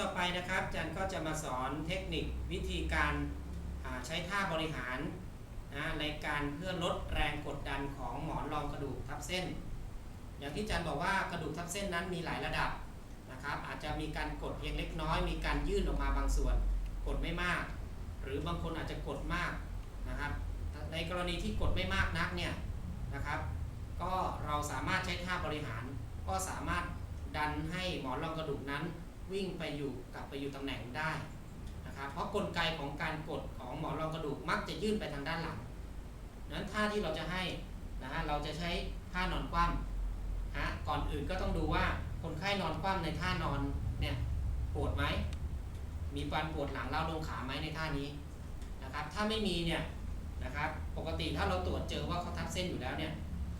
ต่อไปนะครับอาจารย์ก็จะมาสอนเทคนิควิธีการใช้ท่าบริหารนะในการเพื่อลดแรงกดดันของหมอนรองกระดูกทับเส้น อย่างที่อาจารย์บอกว่ากระดูกทับเส้นนั้นมีหลายระดับนะครับอาจจะมีการกดเพียงเล็กน้อย มีการยื่นออกมาบางส่วน กดไม่มาก หรือบางคนอาจจะกดมากนะครับ ในกรณีที่กดไม่มากนักเนี่ยนะครับ ก็เราสามารถใช้ท่าบริหารก็สามารถดันให้หมอนรองกระดูกนั้น วิ่งไปอยู่กลับไปอยู่ตำแหน่งได้นะครับเพราะกลไกของการกดของหมอนรองกระดูกมักจะยื่นไปทางด้านหลังนั้นท่าที่เราจะให้นะฮะเราจะใช้ท่านอนคว่ำฮะก่อนอื่นก็ต้องดูว่าคนไข้นอนคว่ำในท่านอนเนี่ยปวดไหมมีการปวดหลังเล้าลงขาไหมในท่านี้นะครับถ้าไม่มีเนี่ยนะครับปกติถ้าเราตรวจเจอว่าเขาทับเส้นอยู่แล้วเนี่ย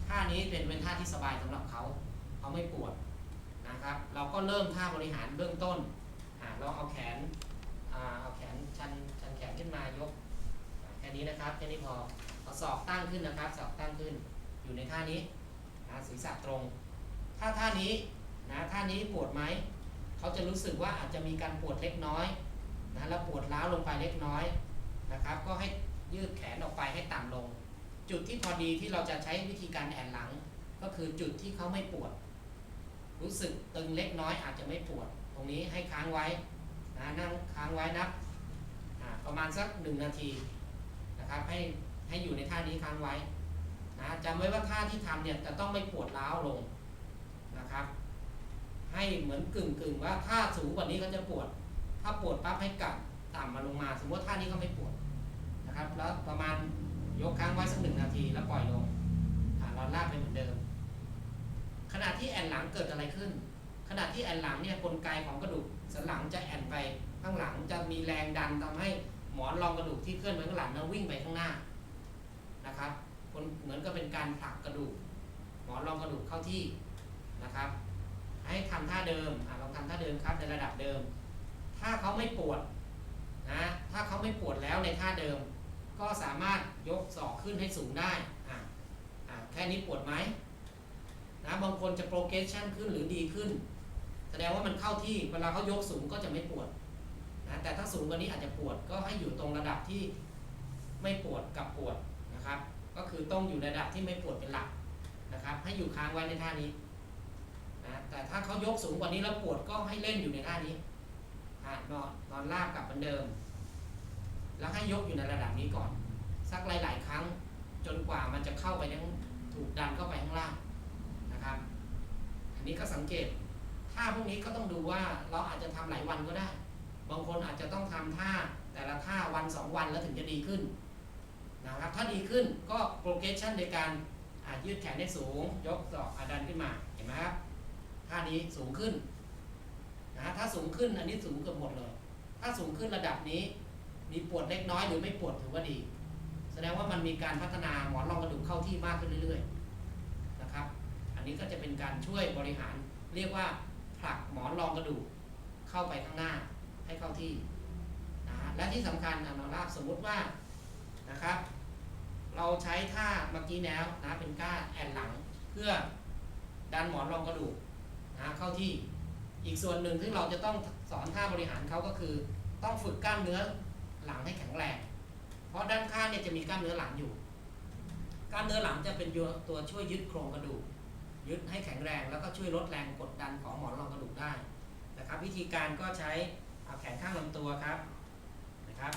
ท่านี้เป็นเป็นท่าที่สบายสำหรับเขาเขาไม่ปวด นะครับ เราก็เริ่มท่าบริหารเบื้องต้นเราเอาแขนอเอาแขนชันชันแขนขึ้นมายกแค่นี้นะครับแค่นี้พอเอาศอกตั้งขึ้นนะครับศอกตั้งขึ้นอยู่ในท่านี้นะศีรษะตรง ถ้าท่านี้นะท่านี้ปวดไหมเขาจะรู้สึกว่าอาจจะมีการปวดเล็กน้อยนะแล้วปวดล้าวลงไปเล็กน้อยนะครับ ก็ให้ยืดแขนออกไปให้ต่ำลง จุดที่พอดีที่เราจะใช้วิธีการแอนหลัง ก็คือจุดที่เขาไม่ปวด รู้สึกตึงเล็กน้อยอาจจะไม่ปวด ตรงนี้ให้ค้างไว้นะนั่งค้างไว้นับประมาณสักหนึ่งนาทีนะครับให้ให้อยู่ในท่านี้ค้างไว้นะจำไว้ว่าท่าที่ทำเนี่ยจะต้องไม่ปวดร้าวลงนะครับ ให้เหมือนกึ่งกึ่งๆว่าถ้าสูงกว่านี้ก็จะปวด ถ้าปวดปั๊บให้กลับต่ำมาลงมา สมมติว่าท่านี้เขาไม่ปวดนะครับ แล้วประมาณยกค้างไว้สักหนึ่งนาทีแล้วปล่อยลงอ่าเราลากไปเหมือนเดิม ขณะที่แอนหลังเกิดอะไรขึ้น ขณะที่แอนหลังเนี่ยกลไกของกระดูกสันหลังจะแอนไปข้างหลังจะมีแรงดันทำให้หมอนรองกระดูกที่เคลื่อนไปข้างหลังนั้นวิ่งไปข้างหน้านะครับคนเหมือนกับเป็นการผลักกระดูก หมอนรองกระดูกเข้าที่นะครับ ให้ทำท่าเดิมอลองทำท่าเดิมครับในระดับเดิม ถ้าเขาไม่ปวดนะถ้าเขาไม่ปวดแล้วในท่าเดิม ก็สามารถยกศอกขึ้นให้สูงได้อะอะแค่นี้ปวดไหม บางคนจะโปรเกรสชันขึ้นหรือดีขึ้น แสดงว่ามันเข้าที่เวลาเขายกสูงก็จะไม่ปวดนะแต่ถ้าสูงกว่านี้อาจจะปวดก็ให้อยู่ตรงระดับที่ไม่ปวดกับปวดนะครับ ก็คือต้องอยู่ระดับที่ไม่ปวดเป็นหลักนะครับ ให้อยู่ค้างไว้ในท่านี้นะแต่ถ้าเขายกสูงกว่านี้แล้วปวดก็ให้เล่นอยู่ในท่านี้อะนอนนอนราบกลับเหมือนเดิม แล้วให้ยกอยู่ในระดับนี้ก่อน สักหลาย ๆ ครั้งจนกว่ามันจะเข้าไปทั้งถูกดันเข้าไปข้างล่าง นนี้ก็สังเกต ท่าพวกนี้ก็ต้องดูว่าเราอาจจะทำหลายวันก็ได้ บางคนอาจจะต้องทำท่าแต่ละท่าวันสองวันแล้วถึงจะดีขึ้นนะครับ ถ้าดีขึ้นก็โปรเกรสชันในการอ่ายืดแขนให้สูง ยกศอกอาดันขึ้นมา เห็นไหมครับ ท่านี้สูงขึ้นนะถ้าสูงขึ้นอันนี้สูงเกือบหมดเลย ถ้าสูงขึ้นระดับนี้ มีปวดเล็กน้อยหรือไม่ปวดถือว่าดี แสดงว่ามันมีการพัฒนาหมอนรองกระดูกเข้าที่มากขึ้นเรื่อยๆนะครับ นี้ก็จะเป็นการช่วยบริหาร เรียกว่าผลักหมอนรองกระดูกเข้าไปข้างหน้าให้เข้าที่นะฮะและที่สำคัญอนราบสมมุติว่านะครับ เราใช้ท่าเมื่อกี้แล้วนะเป็นก้าแอนหลังเพื่อดันหมอนรองกระดูกนะเข้าที่อีกส่วนหนึ่งที่เราจะต้องสอนท่าบริหารเขาก็คือ ต้องฝึกกล้ามเนื้อหลังให้แข็งแรงเพราะด้านข้างเนี่ยจะมีกล้ามเนื้อหลังอยู่ กล้ามเนื้อหลังจะเป็นตัวช่วยยึดโครงกระดูก ยึดให้แข็งแรงแล้วก็ช่วยลดแรงกดดันของหมอนรองกระดูกได้นะครับวิธีการก็ใช้เอาแขนข้างลำตัวครับนะครับ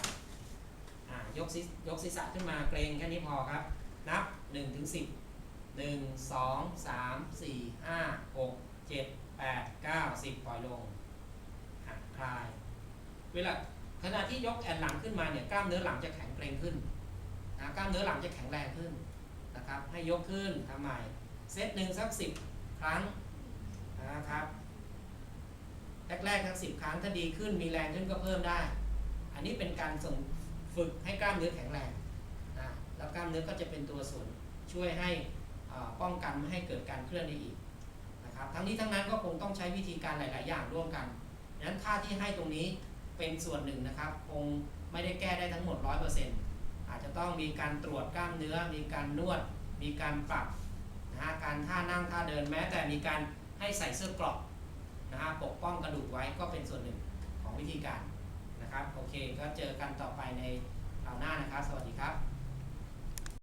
ยกศียกศีรษะขึ้นมาเกรงแค่นี้พอครับ นับ1ถึง10 1 2 3 4 5 6 7 8 9 10 ปล่อยลงอะคลาย เวลาขณะที่ยกแอนหลังขึ้นมาเนี่ยกล้ามเนื้อหลังจะแข็งเกรงขึ้นนะกล้ามเนื้อหลังจะแข็งแรงขึ้นนะครับให้ยกขึ้นทำใหม่ เซตหนึ่งสักสิบครั้งนะครับแรกๆทั้งสิบครั้งถ้าดีขึ้นมีแรงขึ้นก็เพิ่มได้ อันนี้เป็นการส่งฝึกให้กล้ามเนื้อแข็งแรงนะแล้วกล้ามเนื้อก็จะเป็นตัวส่วนช่วยให้อ่าป้องกันไม่ให้เกิดการเคลื่อนได้อีกนะครับทั้งนี้ทั้งนั้นก็คงต้องใช้วิธีการหลาย ๆ อย่างร่วมกันดังนั้นท่าที่ให้ตรงนี้เป็นส่วนหนึ่งนะครับ คงไม่ได้แก้ได้ทั้งหมด 100%อาจจะต้องมีการตรวจกล้ามเนื้อ มีการนวด มีการปรับ นะฮะการท่านั่งท่าเดินแม้แต่มีการให้ใส่เสื้อกรอกนะฮะปกป้องกระดูกไว้ก็เป็นส่วนหนึ่งของวิธีการนะครับโอเคก็เจอกันต่อไปในคราวหน้านะครับ สวัสดีครับ